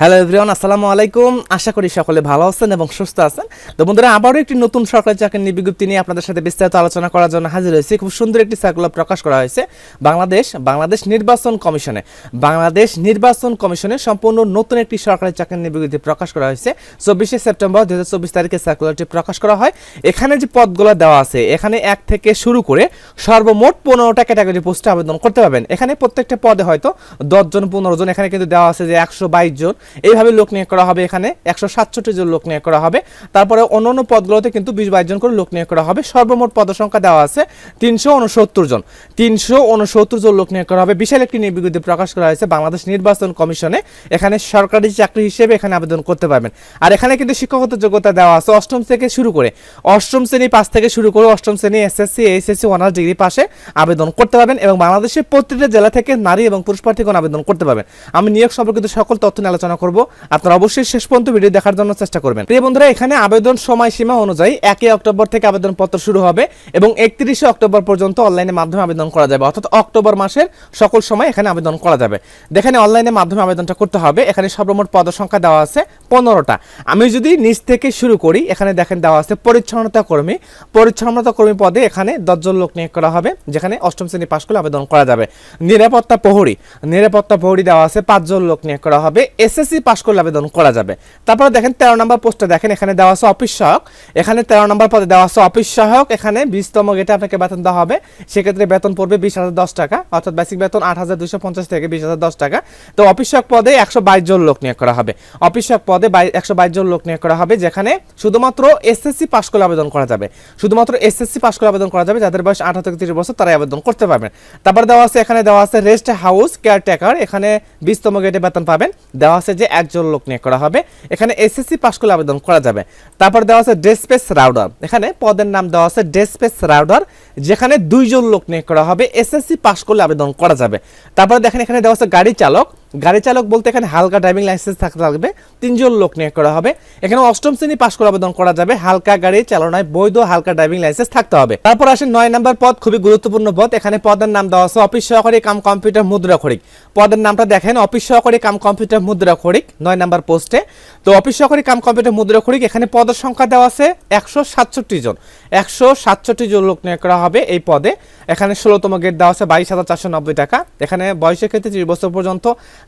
Hello everyone আসসালামু আলাইকুম। আশা করি সকলে ভালো আছেন এবং সুস্থ আছেন। তো বন্ধুরা, আবারও একটি নতুন সরকারি চাকরির বিজ্ঞপ্তি নিয়ে আপনাদের সাথে বিস্তারিত আলোচনা করার জন্য হাজির হয়েছি। খুব সুন্দর একটি সার্কুলার প্রকাশ করা হয়েছে। বাংলাদেশ বাংলাদেশ নির্বাচন কমিশনে। বাংলাদেশ নির্বাচন কমিশনে সম্পূর্ণ নতুন একটি সরকারি চাকরির বিজ্ঞপ্তি প্রকাশ করা হয়েছে। চব্বিশে সেপ্টেম্বর দু হাজার চব্বিশ তারিখে সার্কুলারটি প্রকাশ করা হয়। এখানে যে পদগুলো দেওয়া আছে, এখানে এক থেকে শুরু করে সর্বমোট পনেরোটা ক্যাটাগরি পোস্টে আবেদন করতে পারবেন। এখানে প্রত্যেকটা পদে হয়তো দশজন, পনেরো জন, এখানে কিন্তু দেওয়া আছে যে একশো বাইশ জন। এইভাবে লোক নিয়োগ করা হবে এখানে। একশো সাতষট্টি জন লোক নিয়োগ করা হবে। তারপরে অন্যান্য পদগুলোতে কিন্তু বিশ বাইশ জন করে লোক নিয়োগ করা হবে। সর্বমোট পদসংখ্যা দেওয়া আছে তিনশো উনসত্তর জন। তিনশো উনসত্তর জন লোক নিয়োগ করা হবে। বিশাল একটি বিজ্ঞপ্তি প্রকাশ করা হয়েছে বাংলাদেশ নির্বাচন কমিশনে। এখানে সরকারি চাকরি হিসেবে এখানে আবেদন করতে পারবেন। আর এখানে কিন্তু শিক্ষাগত যোগ্যতা দেওয়া আছে অষ্টম থেকে শুরু করে। অষ্টম শ্রেণি পাস থেকে শুরু করে অষ্টম শ্রেণি, এসএসসি, এইচএসসি, অনার্স ডিগ্রি পাশে আবেদন করতে পারবেন এবং বাংলাদেশের প্রতিটা জেলা থেকে নারী এবং পুরুষ প্রার্থীগণ আবেদন করতে পারবেন। আমি নিয়োগ সম্পর্কিত সকল তথ্য নিয়ে আলোচনা করব। আপনারা অবশ্যই শেষ পর্যন্ত ভিডিও দেখার জন্য চেষ্টা করবেন। প্রিয় বন্ধুরা, এখানে আবেদন সময়সীমা অনুযায়ী একই অক্টোবর থেকে আবেদনপত্র শুরু হবে এবং একত্রিশে অক্টোবর পর্যন্ত অনলাইনের মাধ্যমে আবেদন করা যাবে। অর্থাৎ অক্টোবর মাসের সকল সময় এখানে আবেদন করা যাবে। দেখেন অনলাইনের মাধ্যমে আবেদনটা করতে হবে। এখানে সর্বমোট পদ সংখ্যা দেওয়া আছে পনেরোটা। আমি যদি নিচ থেকে শুরু করি, এখানে দেখেন দেওয়া আছে পরিচ্ছন্নতা কর্মী। পরিচ্ছন্নতা কর্মী পদে এখানে দশজন লোক নিয়োগ করা হবে, যেখানে অষ্টম শ্রেণি পাশ করলে আবেদন করা যাবে। নিরাপত্তা প্রহরী। নিরাপত্তা প্রহরী দেওয়া আছে পাঁচজন লোক নিয়োগ করা হবে। এসএসসি পাশ করলে আবেদন করা যাবে। তারপরে দেখেন, তেরো নম্বর পোস্টে দেখেন, এখানে দেওয়া আছে অফিস সহায়ক। এখানে তেরো নম্বর পদে দেওয়া আছে অফিস সহায়ক। এখানে বিশতম গেটে আপনাকে বেতন দেওয়া হবে। সেক্ষেত্রে বেতন পড়বে বিশ হাজার দশ টাকা, অর্থাৎ বেসিক বেতন আট হাজার দুশো পঞ্চাশ থেকে বিশ হাজার দশ টাকা। তো অফিস সহায়ক পদে একশো বাইশ জন লোক নিয়োগ করা হবে। অফিস সহায়ক পদে একশো বাইশ জন লোক নিয়োগ করা হবে, যেখানে শুধুমাত্র এসএসসি পাশ করলে আবেদন করা যাবে। শুধুমাত্র এসএসসি পাস করে আবেদন করা যাবে, যাদের বয়স আঠারো থেকে তিরিশ বছর, তারাই আবেদন করতে পারবেন। তারপর দেওয়া আছে, এখানে দেওয়া আছে রেস্ট হাউস কেয়ারটেকার এখানে বিশতম গেটে বেতন পাবেন। দেওয়া আছে যে একজন লোক নিয়োগ করা হবে। এখানে এসএসসি পাশ করলে আবেদন করা যাবে। তারপর দেওয়া আছে ডেসপেস রাউডার এখানে পদের নাম দেওয়া আছে ডেসপেস রাউডার যেখানে দুইজন লোক নিয়োগ করা হবে। এসএসসি পাশ করলে আবেদন করা যাবে। তারপরে দেখেন এখানে দেওয়া আছে গাড়ি চালক। গাড়ি চালক বলতে এখানে হালকা ড্রাইভিং লাইসেন্স থাকতে লাগবে। তিনজন লোক নিয়োগ করা হবে। এখানে অষ্টম শ্রেণি পাশ করে আবেদন করা যাবে। হালকা গাড়ি চালনায় বৈধ হালকা ড্রাইভিং লাইসেন্স থাকতে হবে। তারপর আসেন নয় নম্বর পদ, খুবই গুরুত্বপূর্ণ পদ। এখানে পদের নাম দেওয়া আছে অফিস সহকারী কাম কম্পিউটার মুদ্রা খড়িক। পদের নামটা দেখেন অফিস সহকারী কাম কম্পিউটার মুদ্রা খড়িক, নয় নম্বর পোস্টে। তো অফিস সহকারী কাম কম্পিউটার মুদ্রা খড়িক, এখানে পদের সংখ্যা দেওয়া আছে একশো সাতষট্টি জন। একশো সাতষট্টি জন লোক নিয়োগ করা হবে এই পদে। এখানে ষোলোতম গেট দেওয়া আছে বাইশ হাজার চারশো নব্বই টাকা। এখানে বয়সের ক্ষেত্রে ত্রিশ বছর পর্যন্ত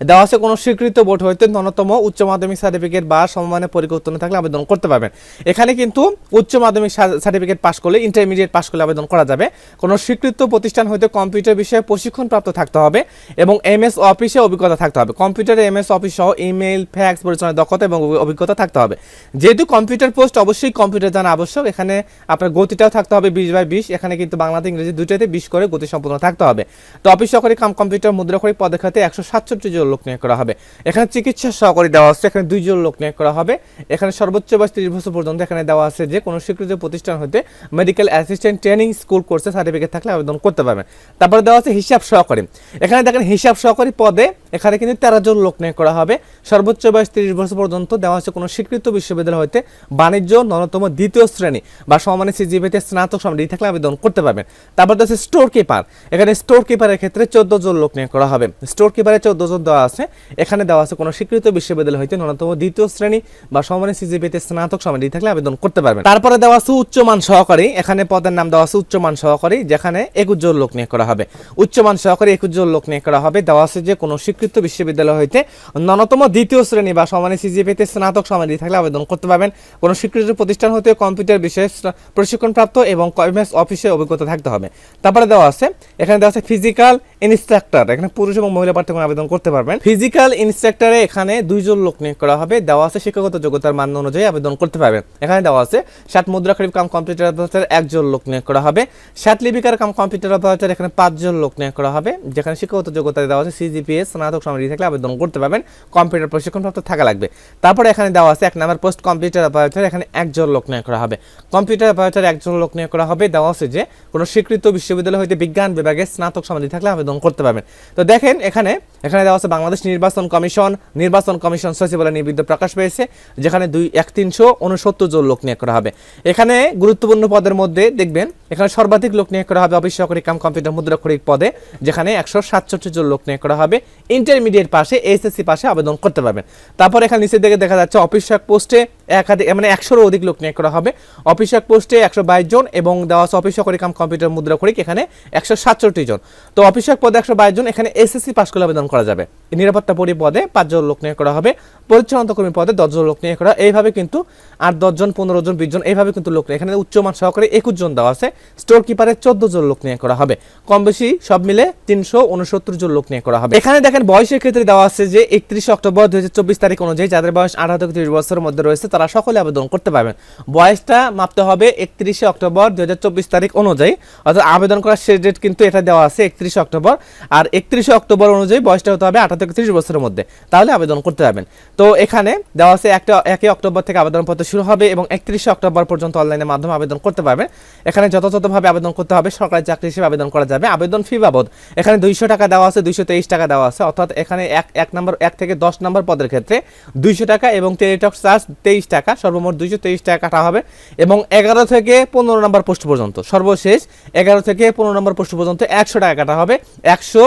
দেওয়া আছে কোনো স্বীকৃত বোর্ড হইতে ন্যূনতম উচ্চ মাধ্যমিক সার্টিফিকেট বা সমমানের উত্তীর্ণ থাকলে আবেদন করতে পারবেন। এখানে কিন্তু উচ্চ মাধ্যমিক সার্টিফিকেট পাশ করলে ইন্টারমিডিয়েট পাশ করলে আবেদন করা যাবে। কোনো স্বীকৃত প্রতিষ্ঠান হইতে কম্পিউটার বিষয়ে প্রশিক্ষণ প্রাপ্ত থাকতে হবে এবং এম এস অফিসে অভিজ্ঞতা থাকতে হবে। কম্পিউটারে এম এস অফিস সহ ইমেল ফ্যাক্স পরিচালনার দক্ষতা এবং অভিজ্ঞতা থাকতে হবে। যেহেতু কম্পিউটার পোস্ট অবশ্যই কম্পিউটার জানা আবশ্যক, এখানে আপনার গতিটাও থাকতে হবে বিশ বাই বিশ, এখানে কিন্তু বাংলাতে ইংরেজি দুইটাতে বিশ করে গতি সম্পূর্ণ থাকতে হবে। তো অফিস সহকারী কাম কম্পিউটার মুদ্রাখড়ি পদে খাতে একশো সাতষট্টি জন লোক নিয়োগ করা হবে। এখানে চিকিৎসা সহকারী দেওয়া আছে এখানে দুইজন লোক নিয়োগ করা হবে। এখানে সর্বোচ্চ বয়স তিরিশ বছর পর্যন্ত এখানে দেওয়া আছে যে কোনো স্বীকৃত প্রতিষ্ঠান হতে মেডিকেল অ্যাসিস্ট্যান্ট ট্রেনিং স্কুল কোর্সে সার্টিফিকেট থাকলে আবেদন করতে পারবেন। তারপরে দেওয়া আছে হিসাব সহকারী। এখানে দেখেন হিসাব সহকারী পদে এখানে কিন্তু তেরো জন লোক নিয়োগ করা হবে। সর্বোচ্চ বয়স তিরিশ বছর পর্যন্ত দেওয়া আছে কোনো স্বীকৃত বিশ্ববিদ্যালয় হতে বাণিজ্য ন্যূনতম দ্বিতীয় শ্রেণি বা সমানে সিজিপিতে স্নাতক সমাধি থাকলে আবেদন করতে পারবেন। তারপর দেওয়া স্টোর কিপার এখানে স্টোর কিপারের ক্ষেত্রে চোদ্দ জন লোক নিয়োগ করা হবে। স্টোর কিপারে চোদ্দ জন দেওয়া আছে। এখানে দেওয়া আছে কোনো স্বীকৃত বিশ্ববিদ্যালয় হইতে ন্যূনতম দ্বিতীয় শ্রেণি বা সমানে সিজিপিতে স্নাতক সমাধি থাকলে আবেদন করতে পারবেন। তারপরে দেওয়া আছে উচ্চমান সহকারী। এখানে পদের নাম দেওয়া আছে উচ্চমান সহকারী, যেখানে একুশ জন লোক নিয়োগ করা হবে। উচ্চমান সহকারী একুশ জন লোক নিয়োগ করা হবে। দেওয়া আছে যে কোনো স্বীকৃত বিশ্ববিদ্যালয় হইতে ন্যূনতম দ্বিতীয় শ্রেণি বা সমানে সিজিপিতে স্নাতক সমাধি থাকলে আবেদন করতে পারবেন। কোনো স্বীকৃত প্রতিষ্ঠান হতে কম্পিউটার বিষয়ে প্রশিক্ষণপ্রাপ্ত এবং কমিউনিস অফিসে অভিজ্ঞতা থাকতে হবে। তারপরে দেওয়া আছে, এখানে দেওয়া আছে ফিজিক্যাল ইনস্ট্রাক্টর, এখানে পুরুষ এবং মহিলা প্রার্থীগণ আবেদন করতে পারবেন। ফিজিক্যাল ইনস্ট্রাক্টরে এখানে দুইজন লোক নিয়োগ করা হবে। দেওয়া আছে শিক্ষাগত যোগ্যতার মান অনুযায়ী আবেদন করতে পারবেন। এখানে দেওয়া আছে, ষাট মুদ্রা খরিফ কাম কম্পিউটার অপারেটর একজন লোক নিয়োগ করা হবে। ষাট লিপিকার কাম কম্পিউটার অপারেটর এখানে পাঁচজন লোক নিয়োগ করা হবে। যেখানে শিক্ষাগত যোগ্যতা দেওয়া আছে সিজিপিএস স্নাতক সমাধি থাকলে আবেদন করতে পারবেন। কম্পিউটার প্রশিক্ষণপ্রাপ্ত থাকা লাগবে। তারপরে এখানে দেওয়া আছে, এক নাম্বার পোস্ট কম্পিউটার অপারেটর, এখানে একজন লোক নিয়োগ করা হবে। কম্পিউটার অপারেটর একজন লোক নিয়োগ করা হবে। দেওয়া আছে যে, কোনো স্বীকৃত বিশ্ববিদ্যালয় হইতে বিজ্ঞান বিভাগে স্নাতক সমাধি থাকলে আবেদন করতে পারবেন। তো দেখেন এখানে এখানে দেওয়া আছে বাংলাদেশ নির্বাচন কমিশন নির্বাচন কমিশন সচিবালয় নিবৃত্ত প্রকাশ পেয়েছে, যেখানে দুই, এক তিনশো উনসত্তর জন লোক নিয়োগ করা হবে। এখানে গুরুত্বপূর্ণ পদের মধ্যে দেখবেন, এখানে সর্বাধিক লোক নিয়োগ করা হবে অফিস সহকারী কাম কম্পিউটার মুদ্রাক্ষরিক পদে, যেখানে একশো সাতষট্টি জন লোক নিয়োগ করা হবে। ইন্টারমিডিয়েট পাশে এসএসসি পাশে আবেদন করতে পারবেন। তারপর এখানে নিচের দিকে দেখা যাচ্ছে অফিস সহায়ক পোস্টে একাধিক মানে একশোরও অধিক লোক নিয়োগ করা হবে। অফিস সহায়ক পোস্টে একশো বাইশ জন এবং দেওয়া আছে অফিস সহকারী কাম কম্পিউটার মুদ্রাক্ষরিক, এখানে একশো সাতষট্টি জন। তো অফিস পদে একশো বাইশ জন, এখানে এসএসসি পাশ করে আবেদন করা যাবে। নিরাপত্তা পরি পদে পাঁচজন লোক নিয়োগ করা হবে। পরিচ্ছন্নতা কর্মী পদে দশজন লোক নিয়োগ করা। এইভাবে কিন্তু আট দশজন পনেরো জন, বিশ জন, এইভাবে কিন্তু লোক এখানে উচ্চমান সহকারে একুশ জন দেওয়া আছে। স্টোর কিপারে চোদ্দ জন লোক নিয়োগ করা হবে। কম বেশি সব মিলে তিনশো উনসত্তর জন লোক নিয়োগ করা হবে। এখানে দেখেন বয়সের ক্ষেত্রে দেওয়া আছে যে একত্রিশে অক্টোবর দুই তারিখ অনুযায়ী যাদের বয়স আঠারো থেকে তিরিশ বছরের মধ্যে রয়েছে, তারা সকলে আবেদন করতে পারবেন। বয়সটা মাপতে হবে একত্রিশে অক্টোবর দুই চব্বিশ তারিখ অনুযায়ী। অর্থাৎ আবেদন করার শেষ ডেট কিন্তু এটা দেওয়া আছে একত্রিশে অক্টোবর। আর একত্রিশে অক্টোবর অনুযায়ী বয়সটা হতে হবে আঠারো থেকে তিরিশ বছরের মধ্যে। তাহলে আবেদন করতে পারবেন তো এখানে দেওয়া আছে একটা একই অক্টোবর থেকে আবেদনপত্র শুরু হবে এবং একত্রিশে অক্টোবর পর্যন্ত অনলাইনের মাধ্যমে আবেদন করতে পারবেন এখানে যথাযথভাবে আবেদন করতে হবে, সরকারি চাকরি হিসেবে আবেদন করা যাবে। আবেদন ফি বাবদ, এখানে দুইশো টাকা দেওয়া আছে, দুইশো তেইশ টাকা দেওয়া আছে। অর্থাৎ এখানে এক এক নম্বর এক থেকে দশ নম্বর পদের ক্ষেত্রে দুইশো টাকা এবং টেলিটক চার্জ তেইশ টাকা, সর্বমোট দুইশো তেইশ টাকা কাটা হবে এবং এগারো থেকে পনেরো নম্বর পোস্ট পর্যন্ত, সর্বশেষ এগারো থেকে পনেরো নম্বর পোস্ট পর্যন্ত একশো টাকা কাটা হবে, একশো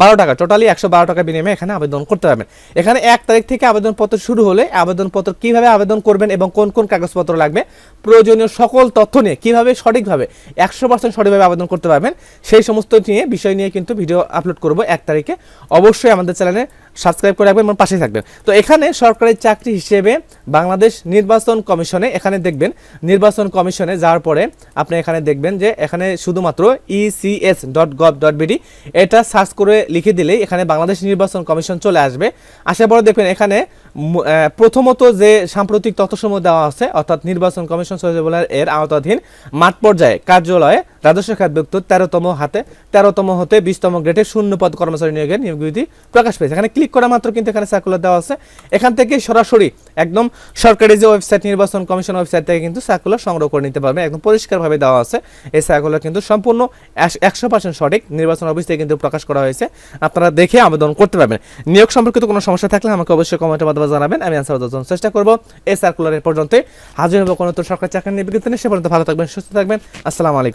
বারো টাকা টোটালি একশো বারো টাকা বিনিময়ে এখানে আবেদন করতে পারবেন। এখানে এক তারিখ থেকে আবেদনপত্র শুরু হলে আবেদনপত্র কীভাবে আবেদন করবেন এবং কোন কোন কাগজপত্র লাগবে, প্রয়োজনীয় সকল তথ্য নিয়ে কীভাবে সঠিকভাবে, একশো পার্সেন্ট সঠিকভাবে আবেদন করতে পারবেন, সেই সমস্ত নিয়ে, বিষয় নিয়ে কিন্তু ভিডিও আপলোড করব এক তারিখে। অবশ্যই আমাদের চ্যানেলে সাবস্ক্রাইব করে রাখবেন এবং পাশে থাকবেন। তো এখানে সরকারি চাকরি হিসেবে বাংলাদেশ নির্বাচন কমিশনে এখানে দেখবেন, নির্বাচন কমিশনে যাওয়ার পরে আপনি এখানে দেখবেন যে এখানে শুধুমাত্র ECS dot gov dot BD এটা সার্চ করে লিখে দিলেই এখানে বাংলাদেশ নির্বাচন কমিশন চলে আসবে। আসার পরে দেখবেন এখানে প্রথমত যে সাম্প্রতিক তথ্যসমূহ দেওয়া আছে, অর্থাৎ নির্বাচন কমিশন সচিবালয়ের এর আওতাধীন মাঠ পর্যায়ে কার্যালয়ে রাজস্ব খাত ব্যক্ত তেরোতম হাতে, তেরোতম হতে বিশতম গ্রেডে শূন্য পদ কর্মচারী নিয়োগের নিয়োগ বিধি প্রকাশ পেয়েছে। এখানে ক্লিক করা মাত্র কিন্তু এখানে সার্কুলার দেওয়া আছে। এখান থেকে সরাসরি একদম সরকারি যে ওয়েবসাইট নির্বাচন কমিশন ওয়েবসাইট থেকে কিন্তু সার্কুলার সংগ্রহ করে নিতে পারবে। একদম পরিষ্কারভাবে দেওয়া আছে। এই সার্কুলার কিন্তু সম্পূর্ণ একশো পার্সেন্ট সঠিক নির্বাচন অফিস থেকে কিন্তু প্রকাশ করা হয়েছে। আপনারা দেখে আবেদন করতে পারবেন। নিয়োগ সম্পর্কিত কোনো সমস্যা থাকলে আমাকে অবশ্যই কমেন্টের মাধ্যমে জানাবেন। আমি আনসার দেওয়ার জন্য চেষ্টা করব। এই সার্কুলারের পর্যন্ত হাজির হব কোনো তো সরকারি চাকরি নিয়ে। সে পর্যন্ত ভালো থাকবেন, সুস্থ থাকবেন। আসসালামু আলাইকুম।